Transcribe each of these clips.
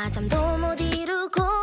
낮잠도 못 이루고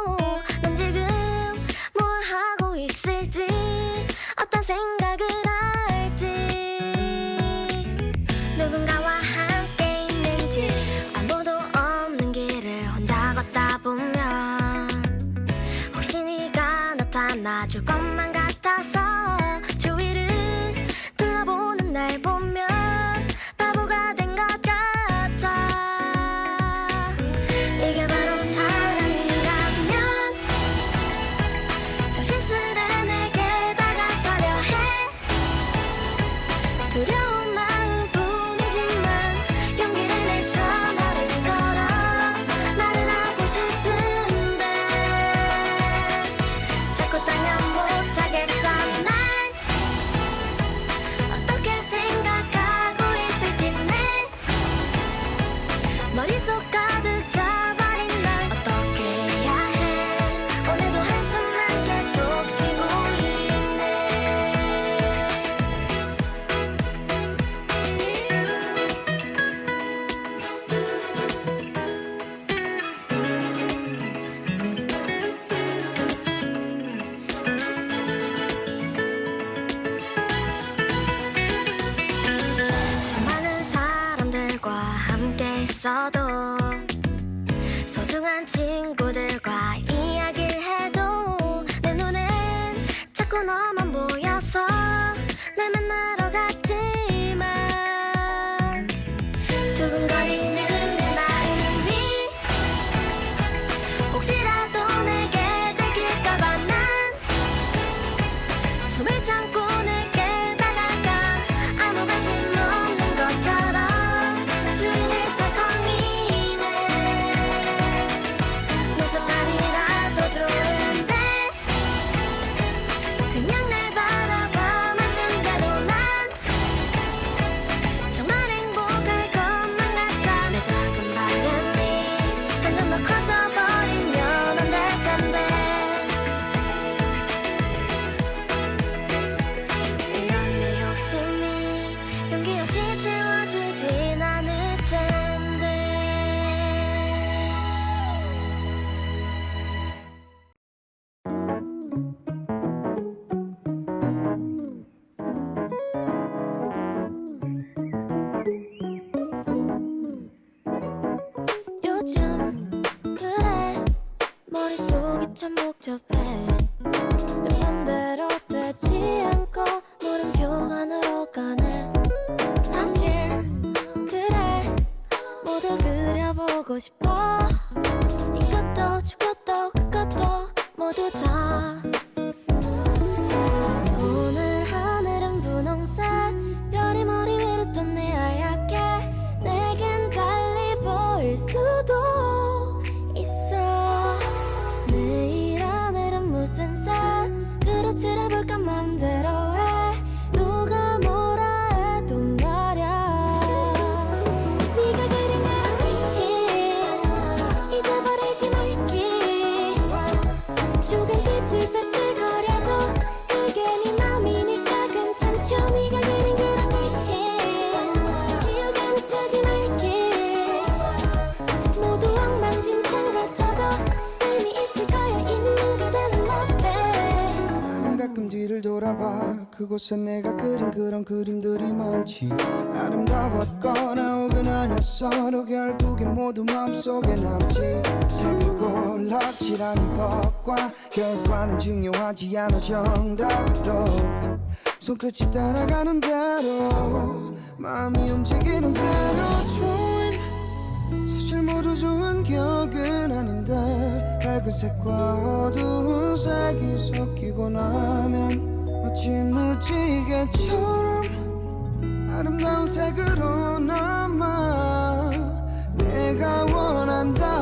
your bed. 그곳에 내가 그린 그런 그림들이 많지. 아름다웠거나 혹은 아니었어도 결국엔 모두 마음속에 남지. 사귀고 락지라는 법과 결과는 중요하지 않아 정답도. 손끝이 따라가는 대로 마음이 움직이는 대로. 좋은 사실 모두 좋은 기억은 아닌데 밝은 색과 어두운 색이 섞이고 나면 마치 무지개처럼 아름다운 색으로 남아 내가 원한다.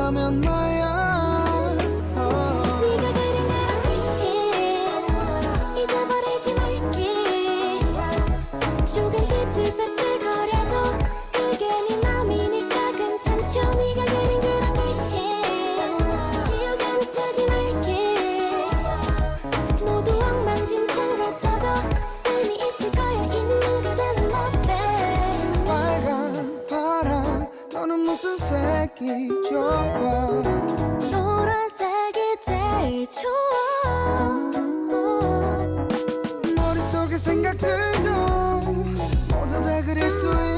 무슨색이 좋아. 노란색이 제일 좋아. 머릿속에 생각들도 모두 다 그릴 수 있어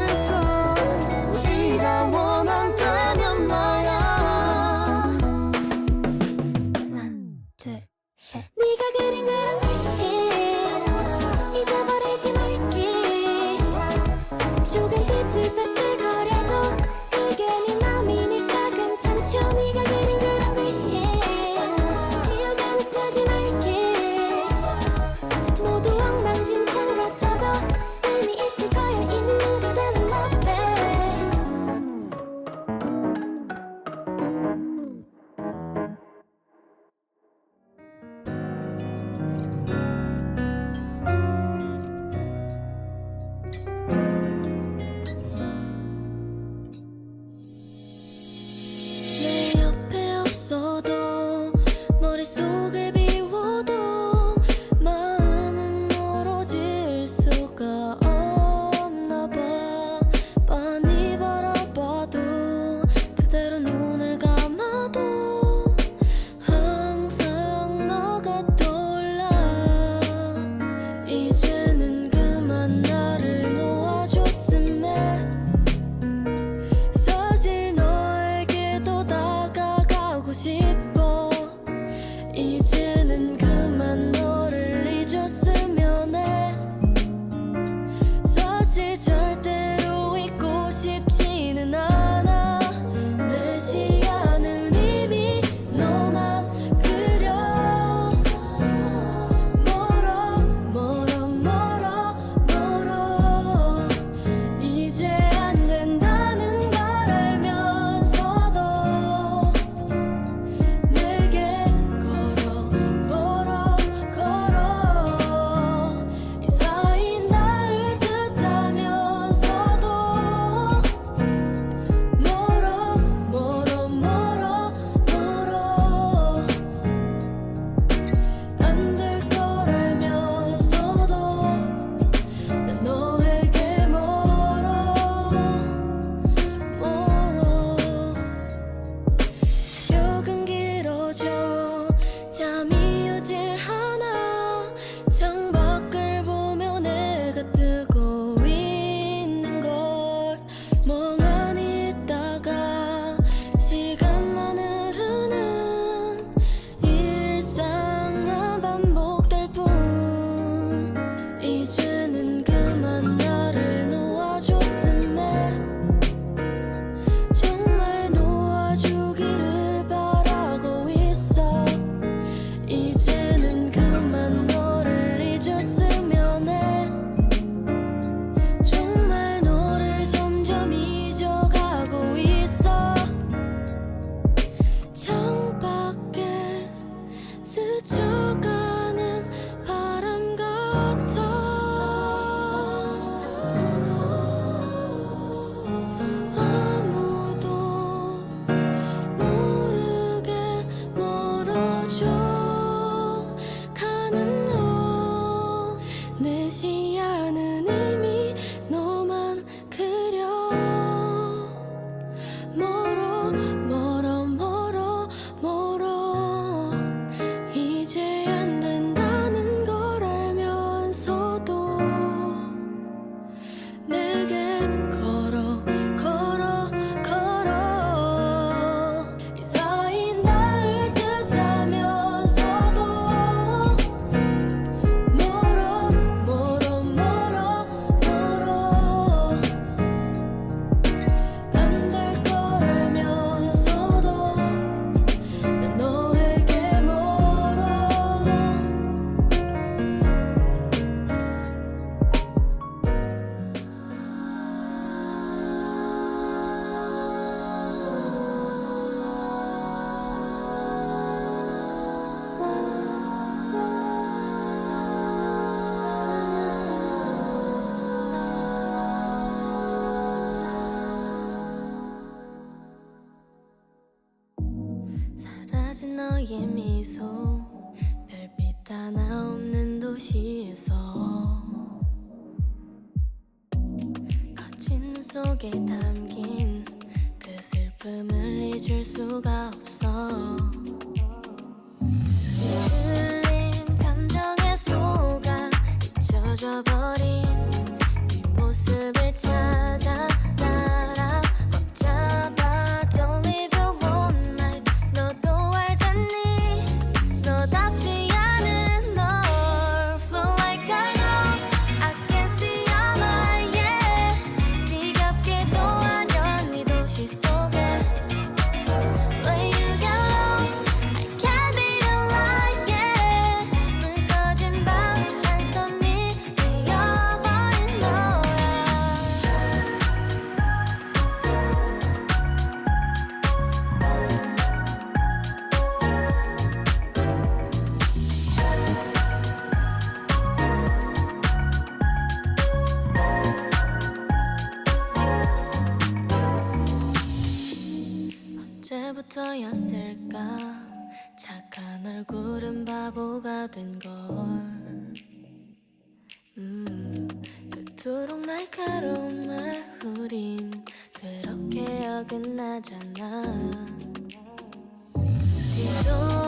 쏟아진 너의 미소 별빛 하나 없는 도시에서 거친 속에 담긴 그 슬픔을 잊을 수가 없어. 끝나잖아. 뒤돌아